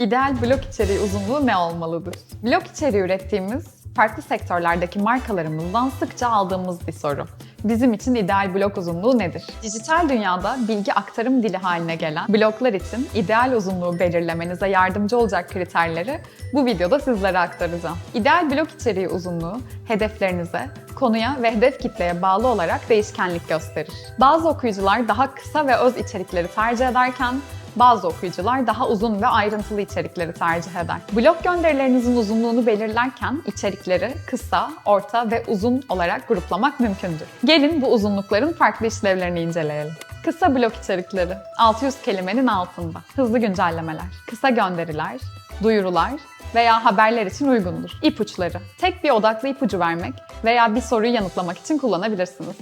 İdeal blog içeriği uzunluğu ne olmalıdır? Blog içeriği ürettiğimiz farklı sektörlerdeki markalarımızdan sıkça aldığımız bir soru. Bizim için ideal blog uzunluğu nedir? Dijital dünyada bilgi aktarım dili haline gelen bloglar için ideal uzunluğu belirlemenize yardımcı olacak kriterleri bu videoda sizlere aktaracağım. İdeal blog içeriği uzunluğu hedeflerinize, konuya ve hedef kitleye bağlı olarak değişkenlik gösterir. Bazı okuyucular daha kısa ve öz içerikleri tercih ederken bazı okuyucular daha uzun ve ayrıntılı içerikleri tercih eder. Blog gönderilerinizin uzunluğunu belirlerken içerikleri kısa, orta ve uzun olarak gruplamak mümkündür. Gelin bu uzunlukların farklı işlevlerini inceleyelim. Kısa blog içerikleri 600 kelimenin altında. Hızlı güncellemeler, kısa gönderiler, duyurular veya haberler için uygundur. İpuçları. Tek bir odaklı ipucu vermek veya bir soruyu yanıtlamak için kullanabilirsiniz.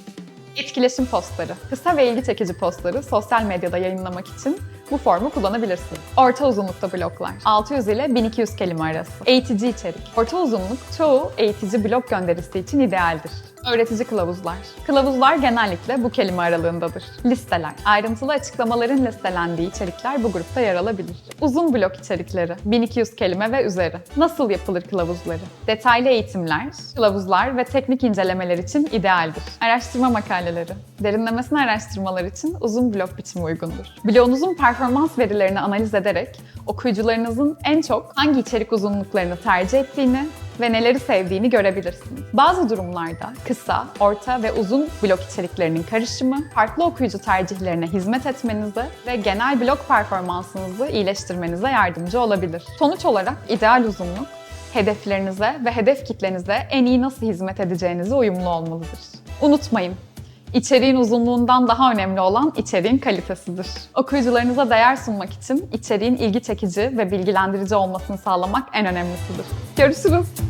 Etkileşim postları. Kısa ve ilgi çekici postları sosyal medyada yayınlamak için bu formu kullanabilirsiniz. Orta uzunlukta bloklar. 600 ile 1200 kelime arası. Eğitici içerik. Orta uzunluk çoğu eğitici blok gönderisi için idealdir. Öğretici kılavuzlar. Kılavuzlar genellikle bu kelime aralığındadır. Listeler. Ayrıntılı açıklamaların listelendiği içerikler bu grupta yer alabilir. Uzun blok içerikleri. 1200 kelime ve üzeri. Nasıl yapılır kılavuzları? Detaylı eğitimler, kılavuzlar ve teknik incelemeler için idealdir. Araştırma makaleleri. Derinlemesine araştırmalar için uzun blok biçimi uygundur. Blogunuzun performans verilerini analiz ederek okuyucularınızın en çok hangi içerik uzunluklarını tercih ettiğini ve neleri sevdiğini görebilirsiniz. Bazı durumlarda kısa, orta ve uzun blok içeriklerinin karışımı farklı okuyucu tercihlerine hizmet etmenize ve genel blok performansınızı iyileştirmenize yardımcı olabilir. Sonuç olarak ideal uzunluk hedeflerinize ve hedef kitlenize en iyi nasıl hizmet edeceğinize uyumlu olmalıdır. Unutmayın, İçeriğin uzunluğundan daha önemli olan içeriğin kalitesidir. Okuyucularınıza değer sunmak için içeriğin ilgi çekici ve bilgilendirici olmasını sağlamak en önemlisidir. Görüşürüz.